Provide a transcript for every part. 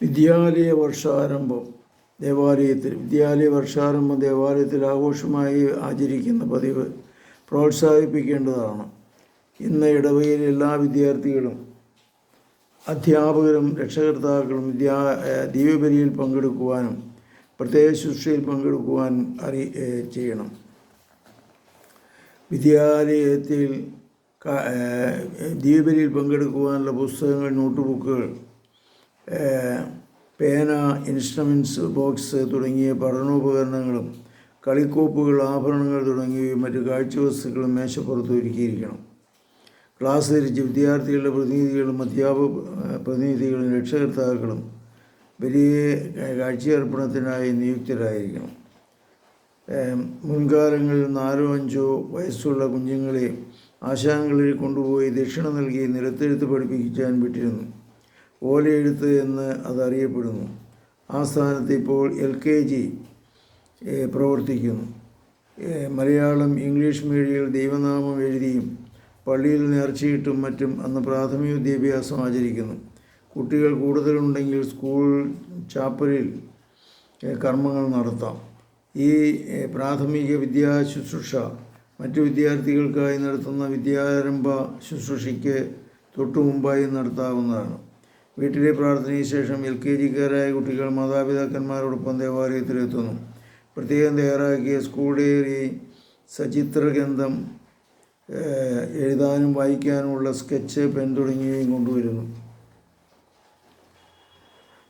വിദ്യാലയ വർഷാരംഭം ദേവാലയത്തിൽ വിദ്യാലയ വർഷാരംഭം ദേവാലയത്തിൽ ആഘോഷമായി ആചരിക്കുന്ന പതിവ് പ്രോത്സാഹിപ്പിക്കേണ്ടതാണ്. ഇന്ന് ഇടവയിൽ എല്ലാ വിദ്യാർത്ഥികളും അധ്യാപകരും രക്ഷകർത്താക്കളും വിദ്യാ ദീപബലിയിൽ പങ്കെടുക്കുവാനും പ്രത്യേക ശുശ്രൂഷയിൽ പങ്കെടുക്കുവാനും അറി ചെയ്യണം. വിദ്യാലയത്തിൽ ദീപബലിയിൽ പങ്കെടുക്കുവാനുള്ള പുസ്തകങ്ങൾ നോട്ട് ബുക്കുകൾ പേന ഇൻസ്ട്രുമെന്റ്സ് ബോക്സ് തുടങ്ങിയ പഠനോപകരണങ്ങളും കളിക്കോപ്പുകൾ ആഭരണങ്ങൾ തുടങ്ങിയവയും മറ്റ് കാഴ്ചവസ്തുക്കളും മേശപ്പുറത്ത് ഒരുക്കിയിരിക്കണം. ക്ലാസ് ധരിച്ച് വിദ്യാർത്ഥികളുടെ പ്രതിനിധികളും അധ്യാപക പ്രതിനിധികളും രക്ഷകർത്താക്കളും വലിയ കാഴ്ചയർപ്പണത്തിനായി നിയുക്തരായിരിക്കണം. മുൻകാലങ്ങളിൽ നാലോ അഞ്ചോ വയസ്സുള്ള കുഞ്ഞുങ്ങളെ ആശാനങ്ങളിൽ കൊണ്ടുപോയി ദക്ഷിണ നൽകി നിലത്തെഴുത്ത് പഠിപ്പിക്കാൻ വിട്ടിരുന്നു. ഓലയെഴുത്ത് എന്ന് അതറിയപ്പെടുന്നു. ആ സ്ഥാനത്ത് ഇപ്പോൾ എൽ കെ ജി പ്രവർത്തിക്കുന്നു. മലയാളം ഇംഗ്ലീഷ് മീഡിയയിൽ ദൈവനാമം എഴുതിയും പള്ളിയിൽ നേർച്ചയിട്ടും മറ്റും അന്ന് പ്രാഥമിക വിദ്യാഭ്യാസം ആചരിക്കുന്നു. കുട്ടികൾ കൂടുതലുണ്ടെങ്കിൽ സ്കൂൾ ചാപ്പലിൽ കർമ്മങ്ങൾ നടത്താം. ഈ പ്രാഥമിക വിദ്യാ ശുശ്രൂഷ മറ്റു വിദ്യാർത്ഥികൾക്കായി നടത്തുന്ന വിദ്യാരംഭ ശുശ്രൂഷയ്ക്ക് തൊട്ടു മുമ്പായി നടത്താവുന്നതാണ്. വീട്ടിലെ പ്രാർത്ഥനയ്ക്ക് ശേഷം എൽ കെ ജിക്കാരായ കുട്ടികൾ മാതാപിതാക്കന്മാരോടൊപ്പം ദേവാലയത്തിലെത്തുന്നു. പ്രത്യേകം തയ്യാറാക്കിയ സ്കൂൾ ഡയറി സചിത്രഗ്രന്ഥം ഗ്രന്ഥം എഴുതാനും വായിക്കാനുമുള്ള സ്കെച്ച് പെൻ തുടങ്ങിയവയും കൊണ്ടുവരുന്നു.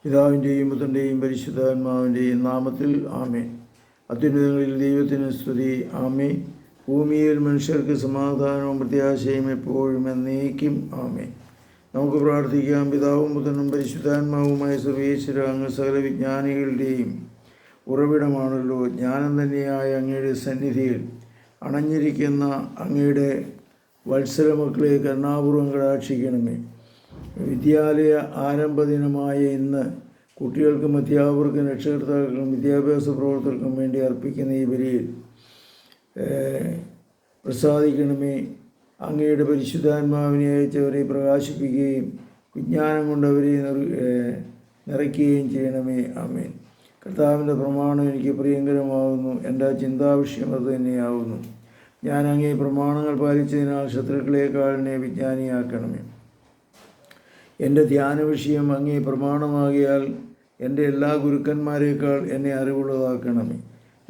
പിതാവിന്റെയും പുത്രന്റെയും പരിശുദ്ധാത്മാവിന്റെയും നാമത്തിൽ ആമേ അത്യുന്നതങ്ങളിൽ ദൈവത്തിന് സ്തുതി. ആമേ ഭൂമിയിൽ മനുഷ്യർക്ക് സമാധാനവും പ്രത്യാശയും എപ്പോഴും എന്നേക്കും ആമേ നമുക്ക് പ്രാർത്ഥിക്കാം. പിതാവും പുത്രനും പരിശുദ്ധാത്മാവുമായ സർവേശ്വര അങ്ങ് സകല വിജ്ഞാനികളുടെയും ഉറവിടമാണല്ലോ ജ്ഞാനം തന്നെയായ അങ്ങയുടെ സന്നിധിയിൽ അണഞ്ഞിരിക്കുന്ന അങ്ങയുടെ വത്സര മക്കളെ കരുണാപൂർവം കടാക്ഷിക്കണമേ. വിദ്യാലയ ആരംഭ ദിനമായ ഇന്ന് കുട്ടികൾക്കും അധ്യാപകർക്കും രക്ഷകർത്താക്കൾക്കും വിദ്യാഭ്യാസ പ്രവർത്തകർക്കും വേണ്ടി അർപ്പിക്കുന്ന ഈ ബലിയിൽ പ്രസാദിക്കണമേ. അങ്ങയുടെ പരിശുദ്ധാത്മാവിനെ അയച്ചവരെ പ്രകാശിപ്പിക്കുകയും വിജ്ഞാനം കൊണ്ടവരെ നിറയ്ക്കുകയും ചെയ്യണമേ. ആമേൻ. കർത്താവിന്റെ പ്രമാണം എനിക്ക് പ്രിയങ്കരമാകുന്നു എന്റെ ചിന്താവിഷയം അത് തന്നെയാകുന്നു ഞാൻ അങ്ങേ പ്രമാണങ്ങൾ പാലിച്ചതിനാൽ ശത്രുക്കളെക്കാൾ എന്നെ വിജ്ഞാനിയാക്കണമേ. എന്റെ ധ്യാന വിഷയം അങ്ങേ പ്രമാണമാകിയാൽ എന്റെ എല്ലാ ഗുരുക്കന്മാരെക്കാൾ എന്നെ അറിവുള്ളതാക്കണമേ.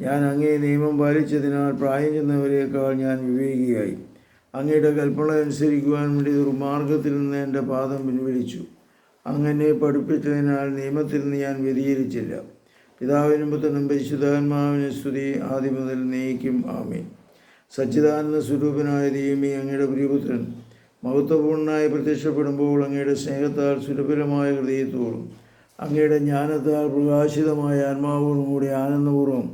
ഞാൻ അങ്ങേ നിയമം പാലിച്ചതിനാൽ പ്രായം ചെന്നവരേക്കാൾ ഞാൻ വിവേകിയായി. അങ്ങയുടെ കൽപ്പന അനുസരിക്കുവാൻ വേണ്ടി ദുർമാർഗത്തിൽ നിന്ന് എന്റെ പാദം പിൻവലിച്ചു. അങ്ങനെ പഠിപ്പിച്ചതിനാൽ നിയമത്തിൽ നിന്ന് ഞാൻ വ്യതിചരിച്ചില്ല പിതാവിനും പുത്രനും പരിശുദ്ധാത്മാവിനെ സ്തുതി ആദ്യം മുതൽ നീക്കും. ആമീൻ. സച്ചിദാനന്ദ സ്വരൂപനായ ദീമി അങ്ങയുടെ പ്രിയപുത്രൻ മഹത്വപൂർണനായി പ്രത്യക്ഷപ്പെടുമ്പോൾ അങ്ങയുടെ സ്നേഹത്താൽ സുലഭരമായ ഹൃദയത്തോടും അങ്ങയുടെ ജ്ഞാനത്താൽ പ്രകാശിതമായ ആത്മാവോടും കൂടി ആനന്ദപൂർവം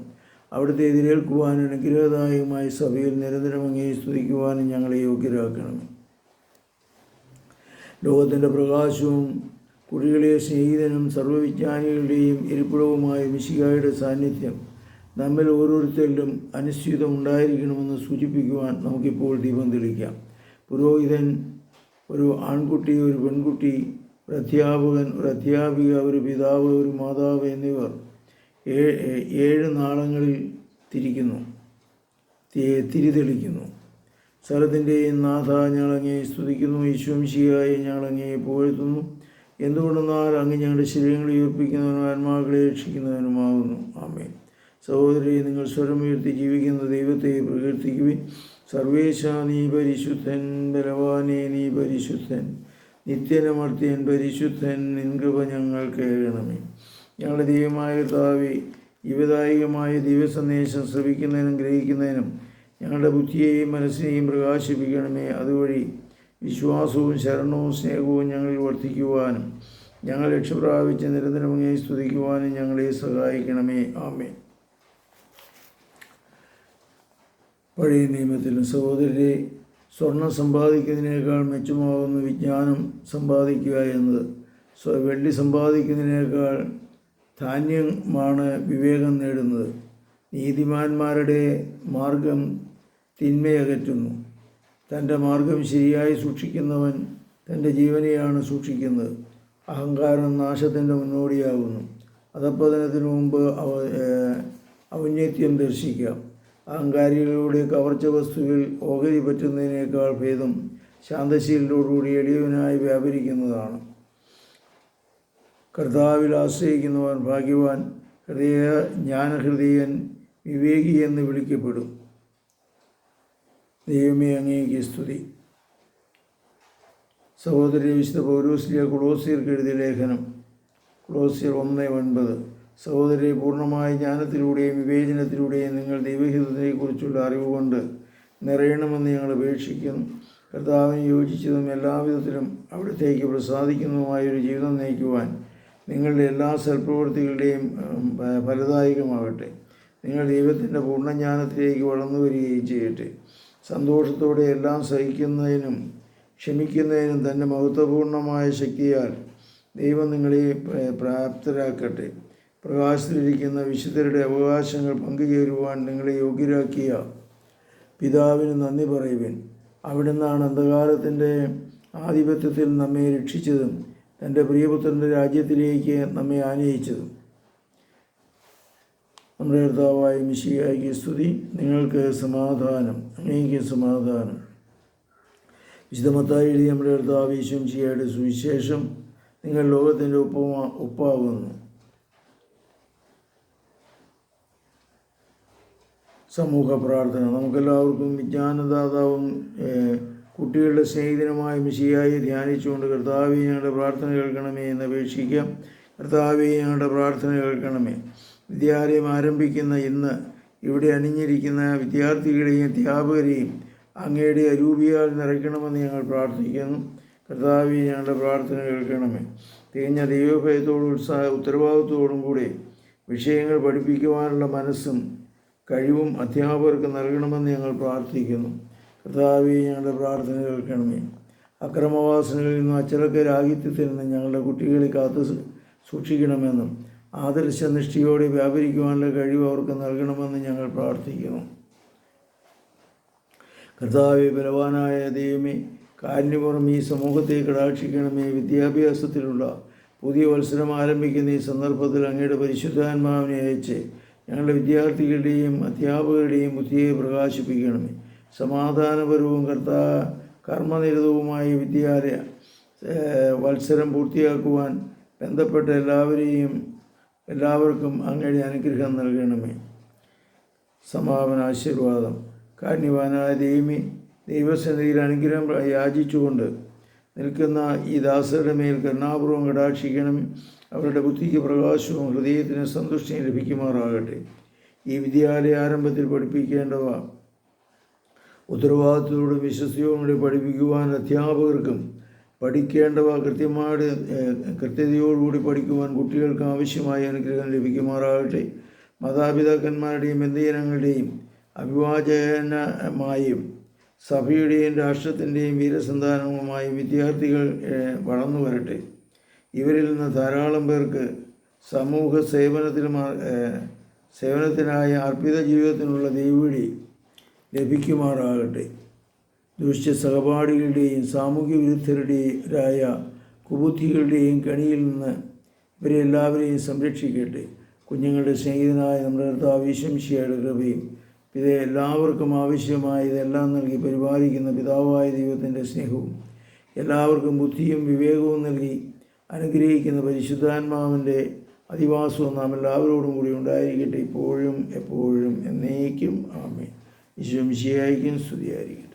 അവിടുത്തെ എതിരേൽക്കുവാനും അനുഗ്രഹദായകമായ സഭയിൽ നിരന്തരം അങ്ങേ സ്തുതിക്കുവാനും ഞങ്ങളെ യോഗ്യരാക്കണമേ ലോകത്തിന്റെ പ്രകാശവും കുട്ടികളെ സ്നേഹിതനും സർവവിജ്ഞാനികളുടെയും ഇരിപ്പിടവുമായ മിശികായുടെ സാന്നിധ്യം നമ്മിൽ ഓരോരുത്തരിലും അനിശ്ചിതം ഉണ്ടായിരിക്കണമെന്ന് സൂചിപ്പിക്കുവാൻ നമുക്കിപ്പോൾ ദീപം തെളിക്കാം. പുരോഹിതൻ ഒരു ആൺകുട്ടി ഒരു പെൺകുട്ടി ഒരു അധ്യാപകൻ ഒരു അധ്യാപിക ഒരു പിതാവ് ഒരു മാതാവ് എന്നിവർ ഏഴ് നാളങ്ങളിൽ തിരിക്കുന്നു. തിരിതെളിക്കുന്നു. സ്ഥലത്തിന്റെയും നാഥ ഞങ്ങളങ്ങേ സ്തുതിക്കുന്നു. ഈശ്വംശിയായി ഞങ്ങളങ്ങേ പുകഴ്ത്തുന്നു. എന്തുകൊണ്ടെന്നാൽ അങ്ങ് ഞങ്ങളുടെ ശരീരങ്ങളെ ഉയർപ്പിക്കുന്നവനും ആത്മാക്കളെ രക്ഷിക്കുന്നവനുമാകുന്നു. ആമേ സഹോദരി നിങ്ങൾ സ്വരം ഉയർത്തി ജീവിക്കുന്ന ദൈവത്തെ പ്രകീർത്തിക്കുവിൻ. സർവേശ നീ പരിശുദ്ധൻ ബലവാനെ നീ പരിശുദ്ധൻ. നിത്യനമർത്തിയൻ പരിശുദ്ധൻ നിൻകൃപ ഞങ്ങൾ കേൾക്കണമേ ഞങ്ങളുടെ ദൈവമായ കർത്താവെ ജീവദായകമായ ദൈവസന്ദേശം ശ്രവിക്കുന്നതിനും ഗ്രഹിക്കുന്നതിനും ഞങ്ങളുടെ ബുദ്ധിയെയും മനസ്സിനെയും പ്രകാശിപ്പിക്കണമേ. അതുവഴി വിശ്വാസവും ശരണവും സ്നേഹവും ഞങ്ങളിൽ വർദ്ധിക്കുവാനും ഞങ്ങൾ രക്ഷപ്രാപിച്ച് നിരന്തരം അങ്ങേ സ്തുതിക്കുവാനും ഞങ്ങളെ സഹായിക്കണമേ. ആമേ പഴയ നിയമത്തിലും സഹോദരരെ സ്വർണം സമ്പാദിക്കുന്നതിനേക്കാൾ മെച്ചമാകുന്ന വിജ്ഞാനം സമ്പാദിക്കുക എന്നത് വെള്ളി സമ്പാദിക്കുന്നതിനേക്കാൾ ധാന്യമാണ് വിവേകം നേടുന്നത്. നീതിമാന്മാരുടെ മാർഗം തിന്മയകറ്റുന്നു. തന്റെ മാർഗം ശരിയായി സൂക്ഷിക്കുന്നവൻ തന്റെ ജീവനെയാണ് സൂക്ഷിക്കുന്നത്. അഹങ്കാരം നാശത്തിന്റെ മുന്നോടിയാകുന്നു. അധപ്പതനത്തിന് മുമ്പ് അവ ഔന്നത്യം ദർശിക്കാം. അഹങ്കാരികളുടെ കവർച്ച വസ്തുവിൽ ഓഹരി പറ്റുന്നതിനേക്കാൾ ഭേദം ശാന്തശീലോടുകൂടി എളിയവനായി വ്യാപരിക്കുന്നതാണ്. കർത്താവിൽ ആശ്രയിക്കുന്നവൻ ഭാഗ്യവാൻ ഹൃദയ ജ്ഞാനഹൃദയൻ വിവേകി എന്ന് വിളിക്കപ്പെടും. ദൈവമേ അങ്ങേക്ക് സ്തുതി. സഹോദരി വിശുദ്ധ പൗരൂസിലെ കുളോസിയർക്ക് എഴുതിയ ലേഖനം കുളോസിയർ ഒന്ന് ഒൻപത്. സഹോദരി പൂർണമായ ജ്ഞാനത്തിലൂടെയും വിവേചനത്തിലൂടെയും നിങ്ങൾ ദൈവഹിതത്തെക്കുറിച്ചുള്ള അറിവ് കൊണ്ട് നിറയണമെന്ന് ഞങ്ങൾ അപേക്ഷിക്കുന്നു. കർത്താവിന് യോജിച്ചതും എല്ലാവിധത്തിലും അവിടത്തേക്ക് പ്രസാദിക്കുന്നതുമായ ഒരു ജീവിതം നയിക്കുവാൻ നിങ്ങളുടെ എല്ലാ സൽപ്രവൃത്തികളുടെയും ഫലദായകമാകട്ടെ. നിങ്ങൾ ദൈവത്തിന്റെ പൂർണജ്ഞാനത്തിലേക്ക് വളർന്നു വരികയും ചെയ്യട്ടെ. സന്തോഷത്തോടെ എല്ലാം സഹിക്കുന്നതിനും ക്ഷമിക്കുന്നതിനും തന്റെ മഹത്വപൂർണമായ ശക്തിയാൽ ദൈവം നിങ്ങളെ പ്രാപ്തരാക്കട്ടെ. പ്രകാശത്തിലിരിക്കുന്ന വിശുദ്ധരുടെ അവകാശങ്ങൾ പങ്കുചേരുവാൻ നിങ്ങളെ യോഗ്യരാക്കിയ പിതാവിന് നന്ദി പറയുവിൻ. അവിടുന്നാണ് അന്ധകാരത്തിന്റെ ആധിപത്യത്തിൽ നമ്മെ രക്ഷിച്ചതും തന്റെ പ്രിയപുത്രന്റെ രാജ്യത്തിലേക്ക് നമ്മെ ആനയിച്ചതും. നമ്മുടെ കർത്താവായ മിശിയായിക്ക് സ്തുതി. നിങ്ങൾക്ക് സമാധാനം. അങ്ങേക്ക് സമാധാനം. വിശുദ്ധമത്തായി എഴുതി നമ്മുടെ കർത്താവ് ഈശ്വംശിയായുടെ സുവിശേഷം നിങ്ങൾ ലോകത്തിന്റെ ഒപ്പമാ ഒപ്പാകുന്നു സമൂഹ പ്രാർത്ഥന നമുക്കെല്ലാവർക്കും വിജ്ഞാനദാതാവും കുട്ടികളുടെ സ്നേഹിതനുമായ മിശിയായി ധ്യാനിച്ചുകൊണ്ട് കർത്താവെ ഞങ്ങളുടെ പ്രാർത്ഥന കേൾക്കണമേ എന്ന് അപേക്ഷിക്കാം. കർത്താവെ ഞങ്ങളുടെ പ്രാർത്ഥന കേൾക്കണമേ. വിദ്യാലയം ആരംഭിക്കുന്ന ഇന്ന് ഇവിടെ അണിഞ്ഞിരിക്കുന്ന വിദ്യാർത്ഥികളെയും അധ്യാപകരെയും അങ്ങയുടെ അരൂപിയാൽ നിറയ്ക്കണമെന്ന് ഞങ്ങൾ പ്രാർത്ഥിക്കുന്നു. കർത്താവെ ഞങ്ങളുടെ പ്രാർത്ഥന കേൾക്കണമേ. തികഞ്ഞ ദൈവഭയത്തോടും ഉത്സാഹ ഉത്തരവാദിത്വത്തോടും കൂടി വിഷയങ്ങൾ പഠിപ്പിക്കുവാനുള്ള മനസ്സും കഴിവും അധ്യാപകർക്ക് നൽകണമെന്ന് ഞങ്ങൾ പ്രാർത്ഥിക്കുന്നു. കർത്താവെ ഞങ്ങളുടെ പ്രാർത്ഥന കേൾക്കണമേ. അക്രമവാസനകളിൽ നിന്നും അച്ചടക്ക രാഹിത്യത്തിൽ നിന്നും ഞങ്ങളുടെ കുട്ടികളെ കാത്തു സൂക്ഷിക്കണമെന്നും ആദർശ നിഷ്ഠയോടെ വ്യാപരിക്കുവാനുള്ള കഴിവ് അവർക്ക് നൽകണമെന്ന് ഞങ്ങൾ പ്രാർത്ഥിക്കുന്നു. കർത്താവെ ബലവാനായ ദൈവമേ കാരുണ്യപുറം ഈ സമൂഹത്തെ കടാക്ഷിക്കണമേ. വിദ്യാഭ്യാസത്തിലുള്ള പുതിയ മത്സരം ആരംഭിക്കുന്ന ഈ സന്ദർഭത്തിൽ അങ്ങയുടെ പരിശുദ്ധാത്മാവിനെ അയച്ച് ഞങ്ങളുടെ വിദ്യാർത്ഥികളുടെയും അധ്യാപകരുടെയും ബുദ്ധിയെ പ്രകാശിപ്പിക്കണമേ. സമാധാനപരവും കർത്താ കർമ്മനിരതവുമായ വിദ്യാലയ വത്സരം പൂർത്തിയാക്കുവാൻ ബന്ധപ്പെട്ട എല്ലാവരെയും എല്ലാവർക്കും അങ്ങയുടെ അനുഗ്രഹം നൽകണമേ. സമാപന ആശീർവാദം. കാരണവാനായ ദൈവി ദൈവസന്നിധിയിൽ അനുഗ്രഹം യാചിച്ചുകൊണ്ട് നിൽക്കുന്ന ഈ ദാസരുടെ മേൽ കരുണാപൂർവം കടാക്ഷിക്കണം. അവരുടെ ബുദ്ധിക്ക് പ്രകാശവും ഹൃദയത്തിന് സന്തുഷ്ടിയും ലഭിക്കുമാറാകട്ടെ. ഈ വിദ്യാലയ ആരംഭത്തിൽ പഠിപ്പിക്കേണ്ടവ ഉത്തരവാദിത്തത്തോടും വിശ്വസ്തയോടും കൂടി പഠിപ്പിക്കുവാൻ അധ്യാപകർക്കും പഠിക്കേണ്ടവ കൃത്യമായിട്ട് കൃത്യതയോടുകൂടി പഠിക്കുവാൻ കുട്ടികൾക്ക് ആവശ്യമായ അനുഗ്രഹം ലഭിക്കുമാറാകട്ടെ. മാതാപിതാക്കന്മാരുടെയും ബന്ധുജനങ്ങളുടെയും അഭിവാചകനമായും സഭയുടെയും രാഷ്ട്രത്തിന്റെയും വീരസന്താനവുമായും വിദ്യാർത്ഥികൾ വളർന്നു വരട്ടെ. ഇവരിൽ നിന്ന് ധാരാളം പേർക്ക് സമൂഹ സേവനത്തിന് സേവനത്തിനായ അർപ്പിത ജീവിതത്തിനുള്ള ദൈവവിളി ലഭിക്കുമാറാകട്ടെ. ദൃശ്യ സഹപാഠികളുടെയും സാമൂഹ്യ വിരുദ്ധരുടെയായ കുബുദ്ധികളുടെയും കണിയിൽ നിന്ന് ഇവരെ എല്ലാവരെയും സംരക്ഷിക്കട്ടെ. കുഞ്ഞുങ്ങളുടെ സ്നേഹിതനായ നമ്മുടെ കർത്താവ് ഈശംശിയുടെ കൃപയും ഇത് എല്ലാവർക്കും ആവശ്യമായ ഇതെല്ലാം നൽകി പരിപാലിക്കുന്ന പിതാവായ ദൈവത്തിന്റെ സ്നേഹവും എല്ലാവർക്കും ബുദ്ധിയും വിവേകവും നൽകി അനുഗ്രഹിക്കുന്ന പരിശുദ്ധാത്മാവിന്റെ അധിവാസവും നാം എല്ലാവരോടും കൂടി ഉണ്ടായിരിക്കട്ടെ ഇപ്പോഴും എപ്പോഴും എന്നേക്കും. ആമേ ഈശോ മിശിയായിരിക്കും സ്തുതിയായിരിക്കും